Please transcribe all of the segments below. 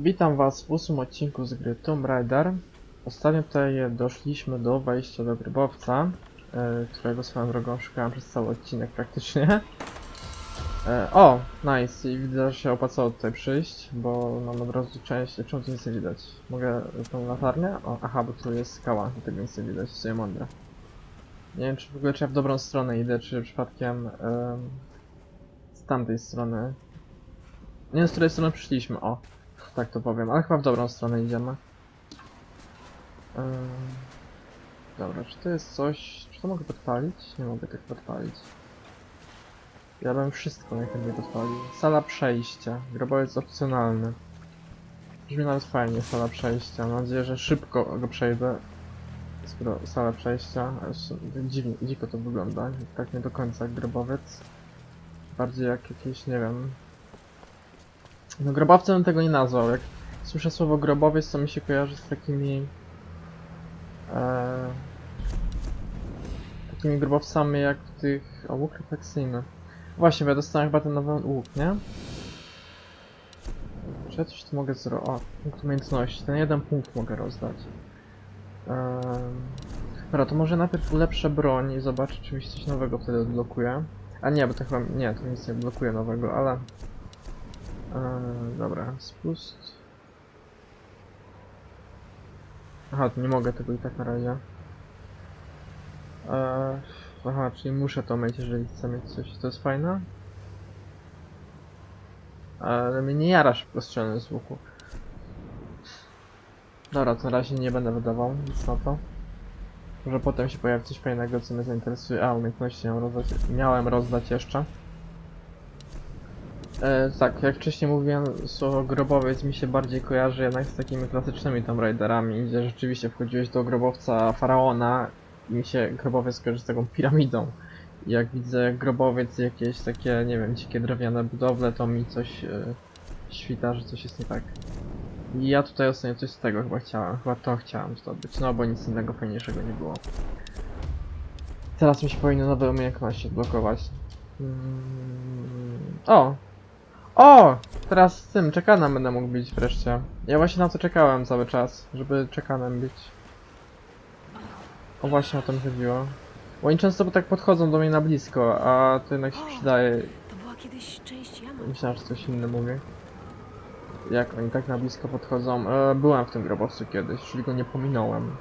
Witam was w ósmym odcinku z gry Tomb Raider. Ostatnio tutaj doszliśmy do wejścia do grobowca, e, którego swoją drogą szukałem przez cały odcinek praktycznie. E, o, nice, i widzę, że się opłacało tutaj przyjść, bo mam od razu część, czemu tu nic nie widać? Mogę tą latarnię? O, aha, bo tu jest skała, tego nic nie widać, sobie mądre. Nie wiem, czy w ogóle czy ja w dobrą stronę idę, czy przypadkiem em, z tamtej strony. Nie wiem, z której strony przyszliśmy, o. Tak to powiem, ale chyba w dobrą stronę idziemy. Dobra, czy to jest coś... Czy to mogę podpalić? Nie mogę tak podpalić. Ja bym wszystko najchętniej podpalił. Sala przejścia. Grobowiec opcjonalny. Brzmi nawet fajnie, sala przejścia. Mam nadzieję, że szybko go przejdę. Skoro sala przejścia. Dziwnie, dziko to wygląda. Tak nie do końca jak grobowiec. Bardziej jak jakiś, nie wiem, no grobowcem bym tego nie nazwał. Jak słyszę słowo grobowiec, to mi się kojarzy z takimi... E, takimi grobowcami jak tych... O, łuk refleksyjny. Właśnie, bo ja dostałem chyba ten nowy łuk, nie? Czy ja coś tu mogę zrobić? O, punkt umiejętności. Ten jeden punkt mogę rozdać. Ehm, dobra, to może najpierw ulepszę broń i zobaczę, czy mi coś nowego wtedy odblokuje. A nie, bo to chyba... Nie, to nic nie blokuje nowego, ale... Eee, dobra, spust. Aha, to nie mogę tego i tak na razie. Eee, aha, czyli muszę to mieć, jeżeli chcę mieć coś. To jest fajne. Ale mnie nie jara szybko strzelny z łuku. Dobra, to na razie nie będę wydawał nic na to. Może potem się pojawi coś fajnego, co mnie zainteresuje. A, umiejętności miałem rozdać, miałem rozdać jeszcze. E, tak, jak wcześniej mówiłem, słowo grobowiec mi się bardziej kojarzy jednak z takimi klasycznymi Tomb Raiderami, gdzie rzeczywiście wchodziłeś do grobowca faraona i mi się grobowiec kojarzy z taką piramidą. Jak widzę grobowiec jakieś takie, nie wiem, dzikie drewniane budowle, to mi coś e, świta, że coś jest nie tak. I ja tutaj ostatnio coś z tego chyba chciałem, chyba to chciałem zdobyć, no bo nic innego fajniejszego nie było. Teraz mi się powinny nowe umiejętności odblokować. Mm, o, o! Teraz z tym czekanem będę mógł bić wreszcie. Ja właśnie na to czekałem cały czas, żeby czekanem bić. O właśnie o to mi chodziło. Bo oni często tak podchodzą do mnie na blisko, a to jednak się przydaje. To była kiedyś część jamy. Myślałem, że coś inne mówię. Jak oni tak na blisko podchodzą. E, byłem w tym grobowcu kiedyś, czyli go nie pominąłem.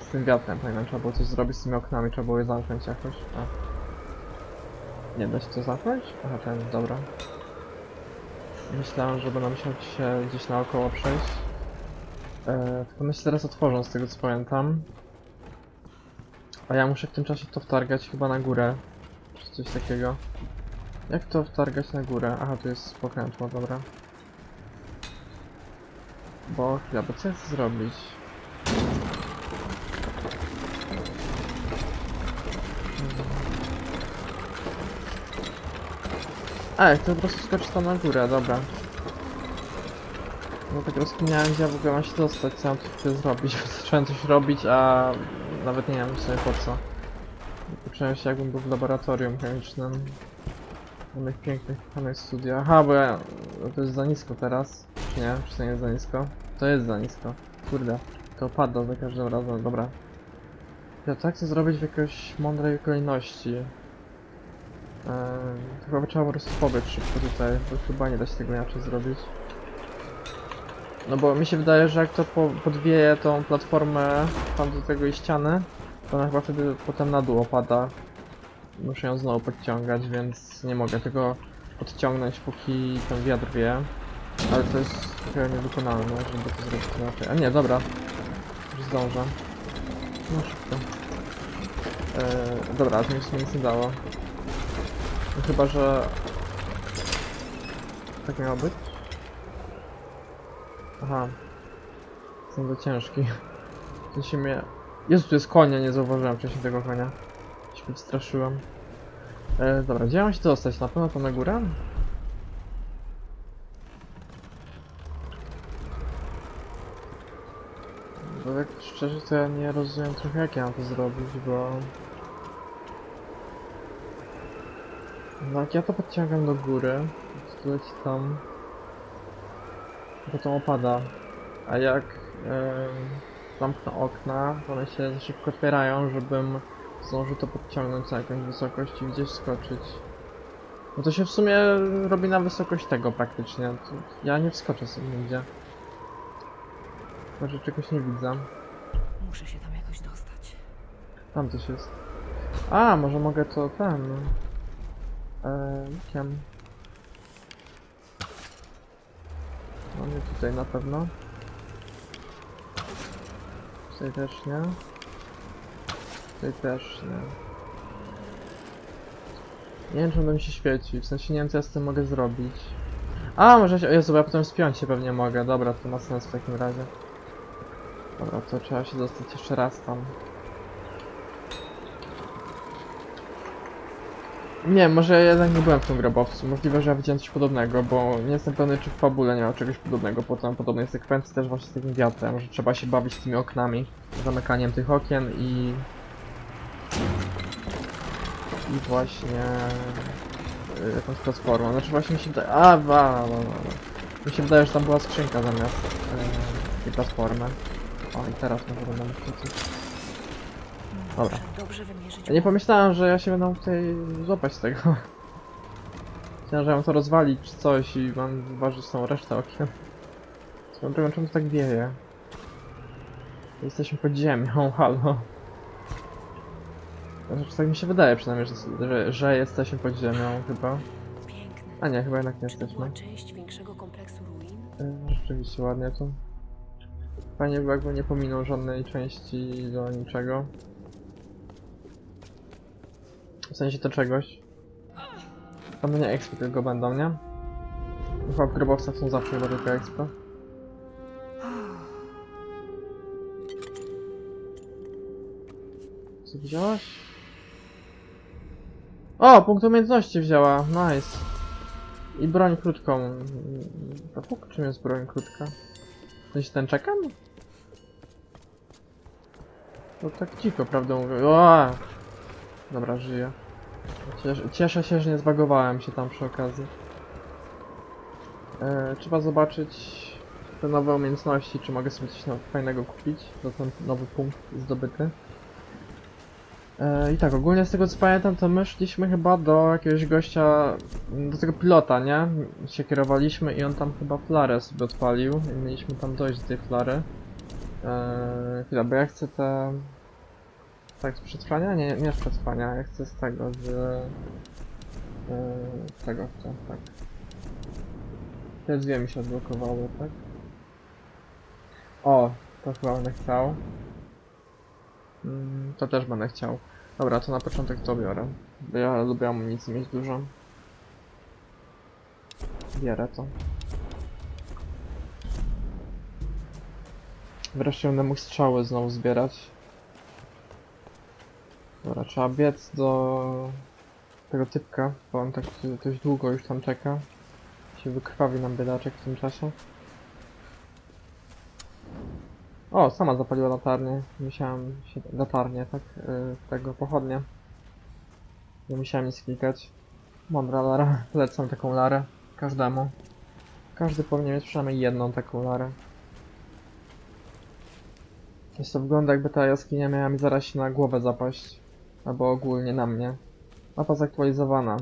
Z tym wiatrem, pamiętam, trzeba było coś zrobić z tymi oknami, trzeba było je zamknąć jakoś. A. Nie da się to zamknąć? Aha, ten, dobra. Myślałem, że będę musiał się gdzieś naokoło przejść. E, tylko one się teraz otworzą, z tego co pamiętam. A ja muszę w tym czasie to wtargać chyba na górę. Czy coś takiego. Jak to wtargać na górę? Aha, tu jest pokrętło, dobra. Bo chwila, bo co ja chcę zrobić? Ej, to po prostu skoczy tam na górę, dobra. No tak rozkminiałem, gdzie ja w ogóle mam się dostać, co mam tu chcę zrobić, zacząłem coś robić, a nawet nie wiem sobie po co. Poczułem się jakbym był w laboratorium chemicznym. W moich pięknych, kochanych studiach. Aha, bo ja... to jest za nisko teraz. Czy nie? Czy to nie jest za nisko? To jest za nisko. Kurde. To pada za każdym razem, dobra. Ja to chcę zrobić w jakiejś mądrej kolejności. Eee, chyba trzeba po prostu pobiec szybko tutaj, bo chyba nie da się tego inaczej zrobić. No bo mi się wydaje, że jak to po, podwieje tą platformę tam do tego i ściany, to ona chyba wtedy potem na dół opada. Muszę ją znowu podciągać, więc nie mogę tego podciągnąć póki ten wiatr wie. Ale to jest trochę niewykonalne, żeby to zrobić inaczej. A nie, dobra. Już zdążę. No szybko. Eee, dobra, to mi się nic nie dało. No chyba, że... Tak miało być? Aha. Są za ciężki. To się mnie... Jezu, tu jest konia, nie zauważyłem wcześniej tego konia. Się wystraszyłem. E, dobra, gdzie mam się dostać? Na pewno to na górę? Bo tak szczerze to ja nie rozumiem trochę jak ja mam to zrobić, bo... No jak ja to podciągam do góry, to leci tam... potem opada. A jak e, zamknę okna, to one się szybko otwierają, żebym zdążył to podciągnąć na jakąś wysokość i gdzieś skoczyć. No to się w sumie robi na wysokość tego praktycznie. To ja nie wskoczę sobie nigdzie. Może czegoś nie widzę. Muszę się tam jakoś dostać. Tam coś jest. A, może mogę to ten. Kiem. No nie tutaj na pewno. Tutaj też nie. Tutaj też nie. Nie wiem, czy mi się świeci. W sensie nie wiem, co ja z tym mogę zrobić. A, może się... O Jezu, ja potem spiąć się pewnie mogę. Dobra, to ma sens w takim razie. Dobra, to trzeba się dostać jeszcze raz tam. Nie, może ja jednak nie byłem w tym grobowcu. Możliwe, że ja widziałem coś podobnego, bo nie jestem pewny, czy w fabule nie ma czegoś podobnego. Potem podobnej sekwencji też właśnie z takim wiatrem, że trzeba się bawić tymi oknami, zamykaniem tych okien i... I właśnie... y, jakąś platformą. Znaczy właśnie mi się wydaje... A, ba, ba, ba. Mi się wydaje, że tam była skrzynka zamiast yy, tej platformy. O, i teraz może będę mógł wrócić. Dobra. Muszę dobrze wymierzyć. Ja nie pomyślałem, że ja się będę mógł tutaj złapać z tego. Myślałem, że mam to rozwalić czy coś i mam wyważyć tą resztę okien. Swoją drogą, czemu to tak wieje? Jesteśmy pod ziemią, halo. Znaczy, tak mi się wydaje przynajmniej, że, że, że jesteśmy pod ziemią chyba. Piękne. A nie, chyba jednak nie Czy to była jesteśmy. część większego kompleksu ruin? Y, Rzeczywiście ładnie to. Fajnie by jakby nie pominął żadnej części do niczego. W sensie to czegoś. Tam nie expy tylko będą, nie? Chyba w grobowcach są zawsze chyba tylko expy. Co wzięłaś? O, punkt umiejętności wzięła, nice. I broń krótką. A fuk, czym jest broń krótka? Sensie ten czekam? To tak cicho, prawdę mówię. Dobra, żyję. Cieszę, się, że nie zbagowałem się tam przy okazji. E, trzeba zobaczyć te nowe umiejętności, czy mogę sobie coś fajnego kupić za ten nowy punkt zdobyty. E, I tak, ogólnie z tego co pamiętam, to my szliśmy chyba do jakiegoś gościa, mm, do tego pilota, nie? Się kierowaliśmy i on tam chyba flarę sobie odpalił i mieliśmy tam dojść do tej flary. Eee, chwila, bo ja chcę te... Tak, z przetrwania? Nie, nie z przetrwania, ja chcę z tego, z... Eee, tego chcę, tak. Te dwie mi się odblokowały, tak? O, to chyba będę chciał. Mm, to też będę chciał. Dobra, to na początek to biorę. Ja lubię amunicji mieć dużo. Bierę to. Wreszcie będę mógł strzały znowu zbierać. Dobra, trzeba biec do tego typka, bo on tak dość długo już tam czeka. Się wykrwawi nam biedaczek w tym czasie. O, sama zapaliła latarnię. Musiałem się... latarnię, tak? Yy, tego, pochodnie. Nie musiałem nic klikać. Mądra Lara. Polecam taką Larę. Każdemu. Każdy powinien mieć przynajmniej jedną taką Larę. Jest to wygląda jakby ta jaskinia miała mi zaraz się na głowę zapaść. Albo ogólnie na mnie. Mapa zaktualizowana.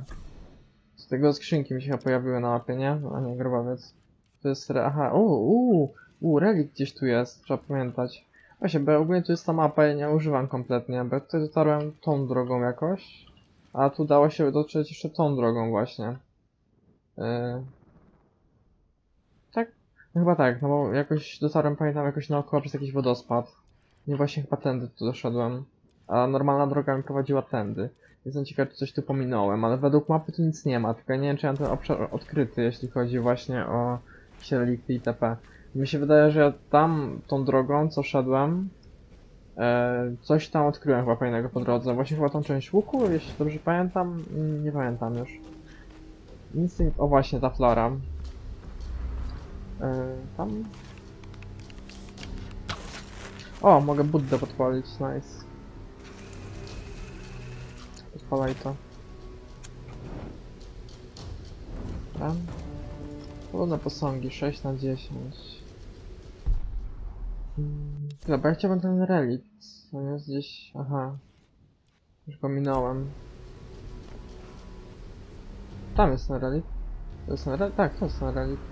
Z tego skrzynki mi się pojawiły na mapie, nie? A nie, grobowiec. To jest... re- Aha, uuu, uuu, uuu, relik gdzieś tu jest, trzeba pamiętać. Właśnie, bo ogólnie tu jest ta mapa, ja nie używam kompletnie, bo tutaj dotarłem tą drogą jakoś. A tu dało się dotrzeć jeszcze tą drogą właśnie. Yy... Tak? No chyba tak, no bo jakoś dotarłem, pamiętam, jakoś naokoło przez jakiś wodospad. Nie właśnie chyba tędy tu doszedłem. A normalna droga mi prowadziła tędy. Jestem ciekaw, czy coś tu pominąłem, ale według mapy tu nic nie ma, tylko nie wiem, czy ja ten obszar odkryty, jeśli chodzi właśnie o relikty itp. Mi się wydaje, że tam tą drogą, co szedłem, e, coś tam odkryłem chyba fajnego po drodze. Właśnie chyba tą część łuku, jeśli dobrze pamiętam, Mm, nie pamiętam już. Nic nie... O właśnie, ta flora. E, tam... O, mogę Buddę podpalić, nice. Podpalaj to. Tam. Pełne posągi, 6 na 10. Mm, Dobra, ja chciałbym ten relikt. On jest gdzieś... Aha. Już go minąłem. Tam jest ten relikt. To jest ten relikt? Tak, to jest ten relikt.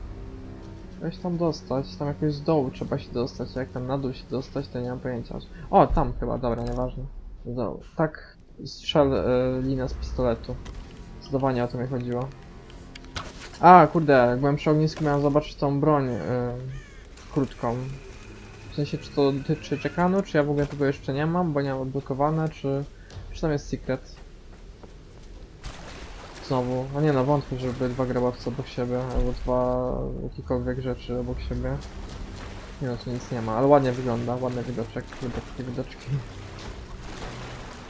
Się tam dostać? Tam jakoś z dołu trzeba się dostać. Jak tam na dół się dostać, to nie mam pojęcia. O, tam chyba, dobra, nieważne. Z dołu. Tak, strzel y, linę z pistoletu. Zdecydowanie o to mi chodziło. A, kurde, jak byłem przy ognisku, miałem zobaczyć tą broń y, krótką. W sensie, czy to dotyczy czekanu, czy ja w ogóle tego jeszcze nie mam, bo nie mam odblokowane, czy... Czy tam jest secret? Znowu, a nie no, wątpię, żeby dwa grabowce obok siebie, albo dwa jakiekolwiek rzeczy obok siebie. Nie no, tu nic nie ma, ale ładnie wygląda, ładny widoczek, widoczki, widoczki.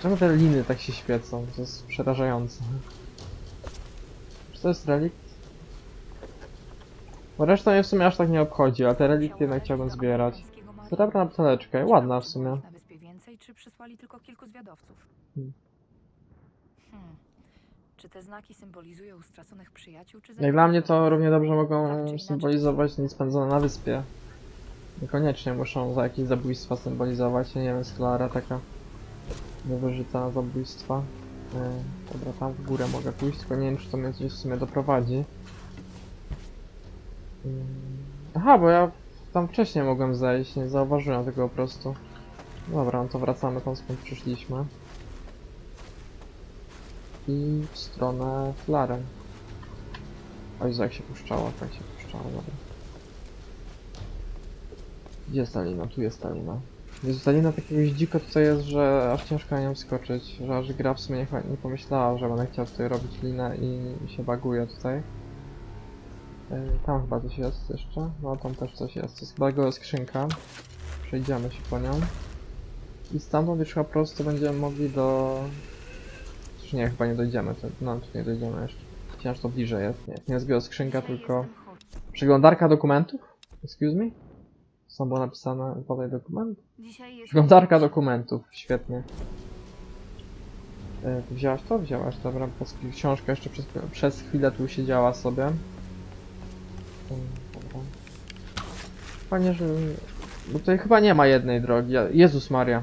Czemu te liny tak się świecą? To jest przerażające. Czy to jest relikt? Bo reszta mnie w sumie aż tak nie obchodzi, a te relikty jednak chciałbym zbierać. Srebrna buteleczka, ładna w sumie. Na wyspie więcej, czy przysłali tylko kilku zwiadowców? Hmm. Hmm. Czy te znaki symbolizują straconych przyjaciół, czy Jak dla mnie to równie dobrze Tak mogą inaczej. symbolizować dni spędzone na wyspie. Niekoniecznie muszą za jakieś zabójstwa symbolizować. Ja nie wiem, sklara taka niewyżyta na zabójstwa. E, dobra, tam w górę mogę pójść, tylko nie wiem, czy to mnie gdzieś w sumie doprowadzi. Mm, Aha, bo ja tam wcześniej mogłem zejść, nie zauważyłem tego po prostu. Dobra, no to wracamy tam skąd przyszliśmy. I w stronę Flaren. O Jezu, jak się puszczało, tak się puszczało, dobra. Gdzie jest ta lina? Tu jest ta lina. Lina takiegoś dziko tutaj jest, że aż ciężko na nią skoczyć, że aż gra w sumie nie, pomyślała, że będę chciał tutaj robić linę i się baguje tutaj. Yy, tam chyba coś jest jeszcze, no tam też coś jest, to jest chyba jego skrzynka. Przejdziemy się po nią. I stamtąd już chyba prosto będziemy mogli do... Czy nie, chyba nie dojdziemy, no tu nie dojdziemy jeszcze. Wciąż to bliżej jest, nie, nie jest geoskrzynka, tylko... Przeglądarka dokumentów? Excuse me? Co było napisane? Podaj dokument? Dzisiaj jest... Przeglądarka dokumentów, świetnie. E, ty wzięłaś to? Wzięłaś, dobra, książka jeszcze przez, przez chwilę tu siedziała sobie. Dobra. Fajnie, że... Bo tutaj chyba nie ma jednej drogi. Jezus Maria.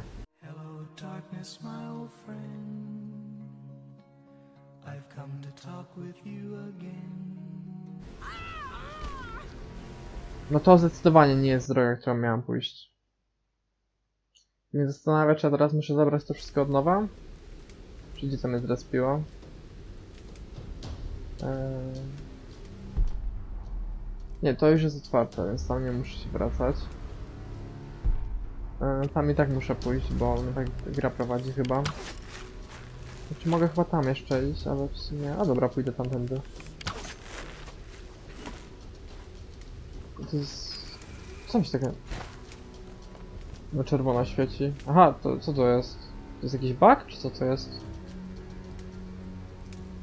To zdecydowanie nie jest droga, którą miałem pójść. Mnie zastanawia, czy ja teraz muszę zabrać to wszystko od nowa? Czy gdzie to mnie zrespiło? Eee... Nie, to już jest otwarte, więc tam nie muszę się wracać. Eee, tam i tak muszę pójść, bo tak gra prowadzi chyba. Znaczy mogę chyba tam jeszcze iść, ale w sumie... A dobra, pójdę tamtędy. To jest... Co mi się takie... No czerwona świeci. Aha, to co to jest? To jest jakiś bug, czy co to jest?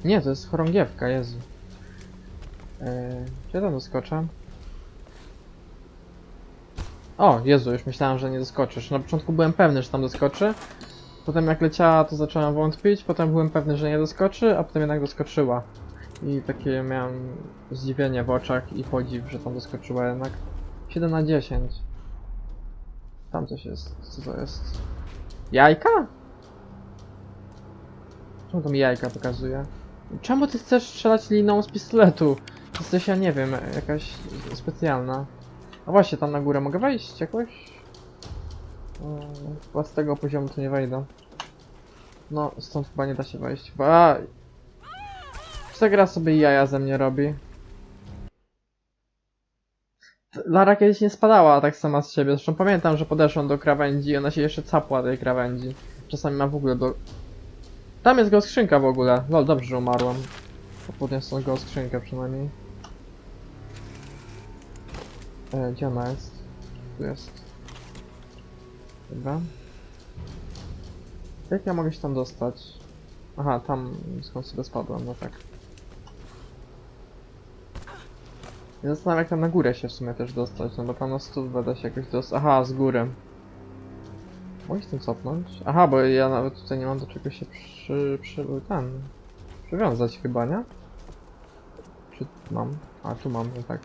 Nie, to jest chorągiewka, Jezu. Eee, gdzie tam doskoczę? O, Jezu, już myślałem, że nie doskoczysz. Na początku byłem pewny, że tam doskoczy. Potem jak leciała, to zacząłem wątpić. Potem byłem pewny, że nie doskoczy, a potem jednak doskoczyła. I takie miałem zdziwienie w oczach i podziw, że tam doskoczyła jednak. 7 na 10. Tam coś jest. Co to jest? Jajka? Czemu to mi jajka pokazuje? Czemu ty chcesz strzelać liną z pistoletu? Jesteś, ja nie wiem, jakaś specjalna. A właśnie, tam na górę mogę wejść jakoś? Chyba z tego poziomu to nie wejdę. No, stąd chyba nie da się wejść. Chyba... Ta gra sobie jaja ze mnie robi? Lara kiedyś nie spadała tak sama z siebie. Zresztą pamiętam, że podeszłam do krawędzi i ona się jeszcze capła tej krawędzi. Czasami ma w ogóle do... Tam jest go skrzynka w ogóle. No dobrze, że umarłam. Podniosę go skrzynkę przynajmniej. E, gdzie ona jest? Tu jest. Dobra. Jak ja mogę się tam dostać? Aha, tam skąd sobie spadłem, no tak. Ja zastanawiam jak tam na górę się w sumie też dostać, no bo tam na będę się jakoś dostać. Aha, z góry. Mogę się tym cofnąć? Aha, bo ja nawet tutaj nie mam do czego się przy... przy... ten... przywiązać chyba, nie? Czy mam? A, tu mam, no tak.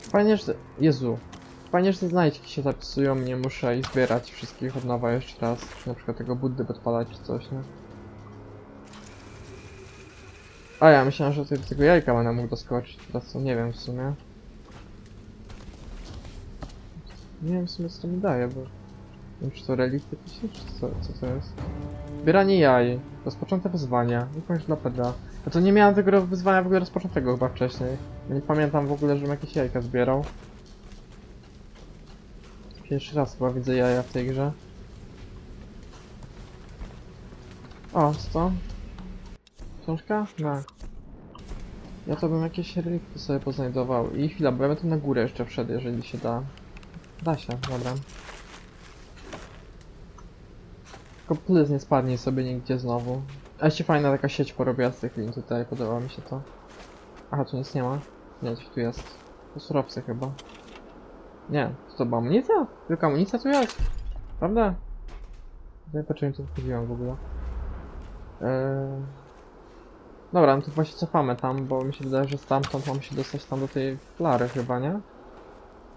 Fajnie, że... Jezu. Fajnie, że te znajdźki się zapisują, nie muszę ich zbierać wszystkich od nowa jeszcze raz. Czy na przykład tego Buddy podpalać czy coś, nie? A ja myślałem, że tutaj do tego jajka będę mógł doskoczyć. Teraz to nie wiem w sumie. Nie wiem w sumie co to mi daje, bo... Nie wiem czy to relikty jakieś, czy co, co to jest? Zbieranie jaj. Rozpoczęte wyzwania. Jakąś dla peda. A to nie miałem tego wyzwania w ogóle rozpoczętego chyba wcześniej. Nie pamiętam w ogóle, żebym jakieś jajka zbierał. Pierwszy raz chyba widzę jaja w tej grze. O, co to? Książka? Tak. Ja to bym jakieś relikty sobie poznajdował. I chwila, bo ja bym tu na górę jeszcze wszedł, jeżeli się da. Da się, dobra. Tylko plus nie spadnie sobie nigdzie znowu. A się fajna taka sieć porobiła z tych lin tutaj, podoba mi się to. Aha, tu nic nie ma. Nie, tu jest. To surowce chyba. Nie, to, była amunicja? Tylko amunicja tu jest? Prawda? Czym tu wchodziłem w ogóle. Eee... Dobra, no to właśnie cofamy tam, bo mi się wydaje, że stamtąd mam się dostać tam do tej flary chyba, nie?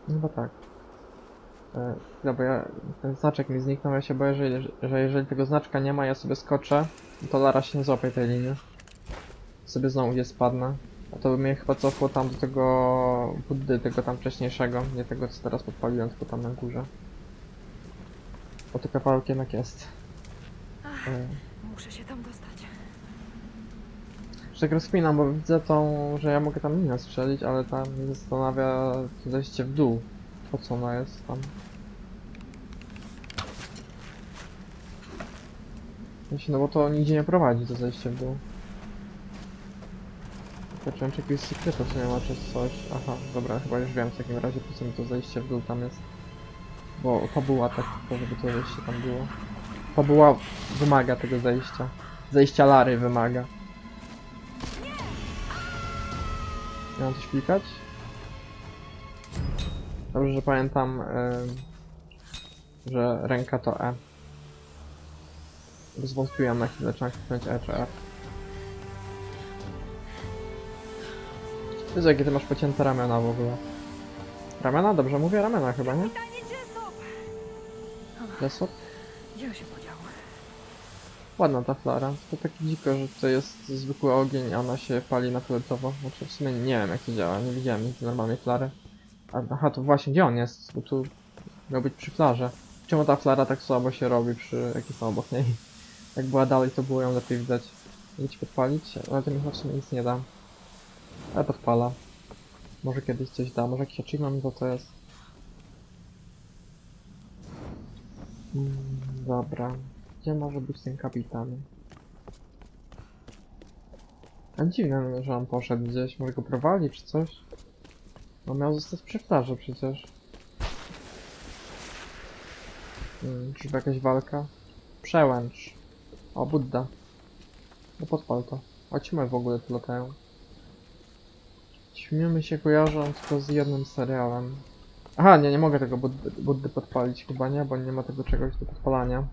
Chyba tak. E, chwila, bo ja, ten znaczek mi zniknął, ja się boję, że, że jeżeli tego znaczka nie ma, ja sobie skoczę, to Lara się nie złapie tej linii. Sobie znowu gdzie spadnę. A to by mnie chyba cofło tam do tego Buddy, tego tam wcześniejszego, nie tego co teraz podpaliłem, tylko tam na górze. O, to kawałek jednak jest. E, Muszę się tam tak rozkminam, bo widzę tą, że ja mogę tam minę strzelić, ale tam mnie zastanawia to zejście w dół. Po co ona jest tam? Myślę, no bo to nigdzie nie prowadzi to zejście w dół. Patrzyłem, czy jakiegoś sekretu sumie ma, czy coś. Aha, dobra, chyba już wiem w takim razie, po co mi to zejście w dół tam jest. Bo fabuła tak, to żeby to zejście tam było. Fabuła wymaga tego zejścia. Zejścia Lary wymaga. Nie mam coś klikać? Dobrze, że pamiętam, em, że ręka to E. Zwątpiłem na chwilę, czy mam kliknąć E czy F. Jezu, jakie ty masz pocięte ramiona w ogóle. Ramiona? Dobrze mówię? Ramiona chyba, nie? Gdzie on się podział? Ładna ta flara. To tak dziko, że to jest zwykły ogień, a ona się pali na fioletowo. Znaczy w sumie nie wiem jak to działa, nie widziałem nigdy normalnej flary. A, aha, to właśnie gdzie on jest? Bo tu miał być przy flarze. Czemu ta flara tak słabo się robi przy jak jest obok niej? Jak była dalej, to było ją lepiej widać. Idź podpalić, ale to mi w sumie nic nie da. Ale podpala. Może kiedyś coś da, może jakiś achievement to to jest. Mm, dobra. Gdzie może być ten kapitan? A dziwne, że on poszedł gdzieś. Może go prowali czy coś? On miał zostać przy flarze przecież. Hmm, czyżby jakaś walka? Przełęcz. O, Budda. No podpal to. Chodźmy w ogóle tu latają. Śmiemy się kojarzą tylko z jednym serialem. Aha, nie, nie mogę tego Buddy podpalić chyba, nie? Bo nie ma tego czegoś do podpalania.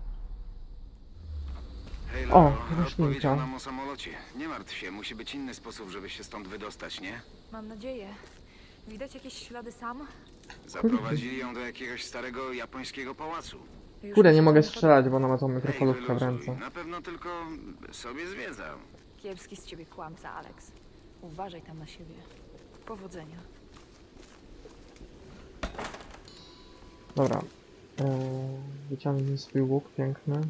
O, roślinka. odpowiedział nam o samolocie. Nie martw się, musi być inny sposób, żeby się stąd wydostać, nie? Mam nadzieję. Widać jakieś ślady sam? Zaprowadzili ją do jakiegoś starego japońskiego pałacu. Już Kurde, nie mogę strzelać, bo ona ma tą mikrofalówkę w wyluzuj. ręce. Na pewno tylko sobie zwiedzał. podoba. Kiepski z ciebie kłamca, Alex. Uważaj tam na siebie. Powodzenia. Dobra. Eee, wyciągnij swój łuk piękny.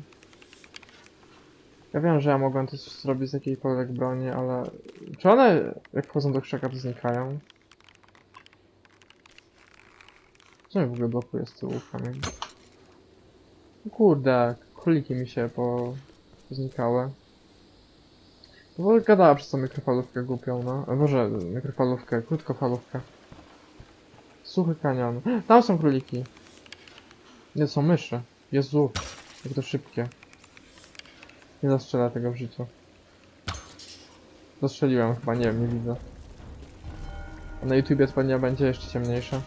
Ja wiem, że ja mogłem to zrobić z jakiejkolwiek broni, ale... Czy one, jak wchodzą do krzaka, to znikają? Co mnie w ogóle blokuje z tyłu kamień? No Kurde, króliki mi się po... znikały. W ogóle gadała przez tą mikrofalówkę głupią, no. Boże, mikrofalówkę, krótkofalówkę. Suchy kanion. Tam są króliki. Nie, są myszy. Jezu, jak to szybkie. Nie zastrzelę tego w życiu. Zastrzeliłem chyba, nie wiem, nie widzę. A na YouTubie pewnie będzie jeszcze ciemniejsze.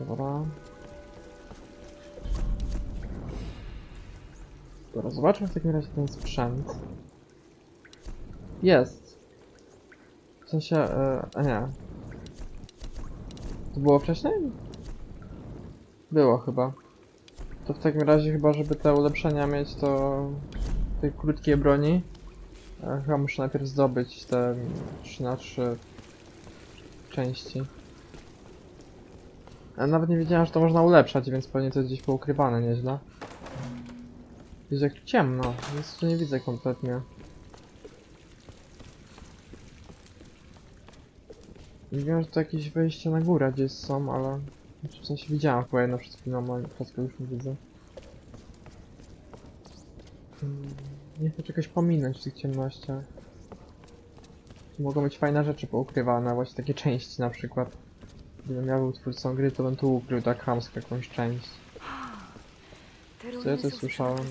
Dobra. Dobra, zobaczmy w takim razie ten sprzęt. Jest. W sensie, e, a nie. To było wcześniej? Było chyba. To w takim razie chyba, żeby te ulepszenia mieć, to tej krótkiej broni e, chyba muszę najpierw zdobyć te 3 na 3 części. A nawet nie wiedziałem, że to można ulepszać, więc pewnie to jest gdzieś poukrywane nieźle. Jest jak ciemno, tu nie widzę kompletnie. Nie wiem, że to jakieś wejście na górę gdzieś są, ale... W sensie widziałem chyba jedno przed chwilą, ale go już nie widzę. Mm, Nie chcę czegoś pominąć w tych ciemnościach. Mogą być fajne rzeczy poukrywane, właśnie takie części na przykład. Gdybym ja był twórcą gry, to bym tu ukrył tak chamsko jakąś część. Co ja tu słyszałem?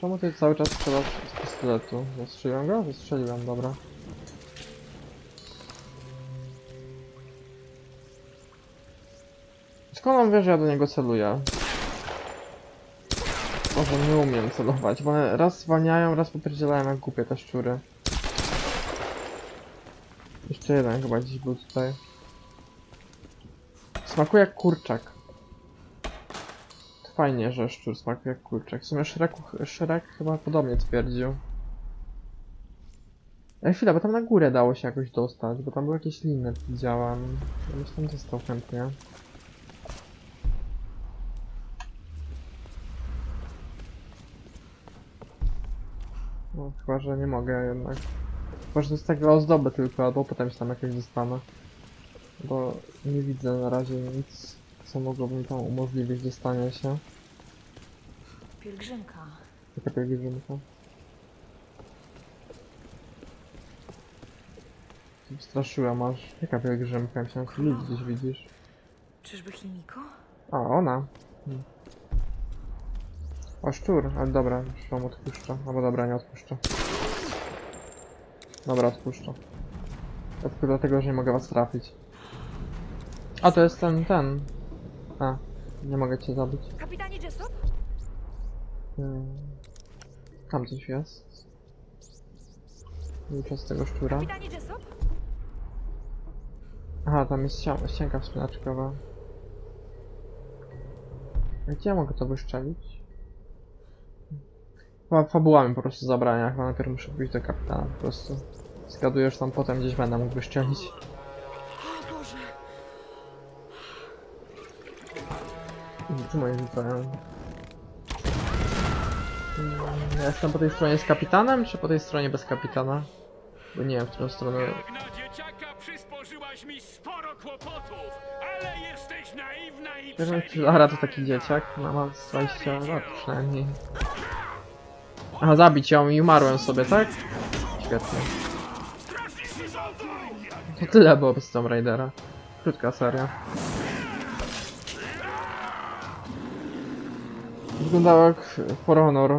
Czemu ty cały czas strzelasz z pistoletu? Zastrzeliłem go? Zastrzeliłem, dobra. Skąd on wie, że ja do niego celuję? Może nie umiem celować, bo one raz zwalniają, raz popierdzielają jak głupie te szczury. Jeszcze jeden chyba gdzieś był tutaj. Smakuje jak kurczak. Fajnie, że szczur smakuje jak kurczak. W sumie Shrek, Shrek chyba podobnie twierdził. Ej, chwila, bo tam na górę dało się jakoś dostać, bo tam były jakieś liny, widziałem. Ja bym tam dostał chętnie. No, chyba, że nie mogę jednak. Chyba, że to jest tak dla ozdoby tylko, albo potem się tam jakieś dostanę. Bo nie widzę na razie nic, co mogłoby mi tam umożliwić dostanie się. Pielgrzymka. Taka pielgrzymka. Straszyłem aż. Jaka pielgrzymka? Myślałem, że ludzi gdzieś widzisz. Czyżby Chimiko? A, ona. Hmm. O, szczur. Ale dobra, już wam odpuszczę. Albo dobra, nie odpuszczę. Dobra, odpuszczę. Ja tylko dlatego, że nie mogę was trafić. A, to jest ten, ten. A, nie mogę cię zabić. Kapitanie Jessop? Hmm. Tam coś jest. Przez tego szczura. Kapitanie Jessop? Aha, tam jest ścian ścianka wspinaczkowa. Gdzie ja mogę to wyszczelić? Chyba fabułami po prostu zabrania, chyba najpierw muszę pójść do kapitana po prostu. Zgaduję, że tam potem gdzieś będę mógł wyszczelić. Czy moje rzucają? Mm, Ja jestem po tej stronie z kapitanem, czy po tej stronie bez kapitana? Bo nie wiem, w którą stronę... Jak na dzieciaka przysporzyłaś mi sporo kłopotów, ale jesteś naiwna i Wiem, że przebiegła. Lara to taki dzieciak, ma ma z 20 lat przynajmniej. Aha, zabić ją i umarłem sobie, tak? Świetnie. To tyle było z Tomb Raidera. Krótka seria. Wyglądało jak For Honor.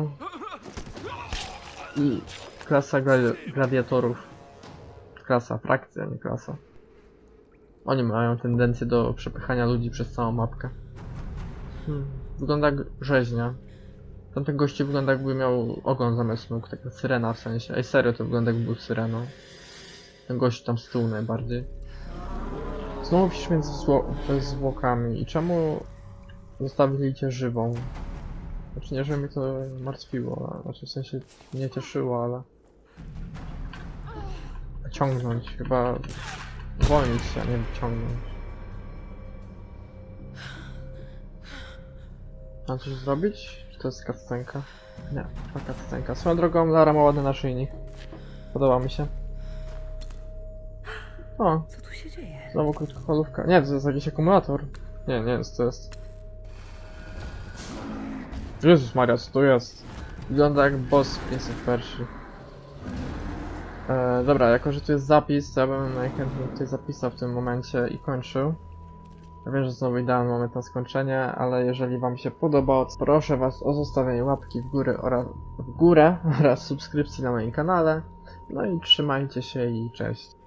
I klasa gladi gladiatorów. Klasa, frakcja, nie klasa. Oni mają tendencję do przepychania ludzi przez całą mapkę. Hmm. Wygląda jak rzeźnia. Tamten gościu wygląda jakby miał ogon zamiast nóg, taka syrena w sensie. Ej, serio to wygląda jakby był syreną. Ten gość tam z tyłu najbardziej. Znowu wisisz między zwłokami. I czemu zostawili cię żywą? Znaczy nie, że mnie to martwiło, znaczy w sensie nie cieszyło, ale... Ciągnąć, chyba... Zwolnić się, a nie ciągnąć. Mam coś zrobić? To jest cutscenka? Nie, to cutscenka. Swoją drogą, Lara ma ładny naszyjnik. Podoba mi się. O, Co tu się dzieje? znowu krótkofalówka. Nie, to jest jakiś akumulator. Nie, nie jest, to jest. Jezus Maria, co to jest? Wygląda jak boss w Prince of Persia. E, dobra, jako że tu jest zapis, to ja bym najchętniej tutaj zapisał w tym momencie i kończył. Ja wiem, że znowu idealny moment na skończenie, ale jeżeli wam się podobało, proszę was o zostawienie łapki w górę oraz w górę oraz subskrypcji na moim kanale. No i trzymajcie się i cześć.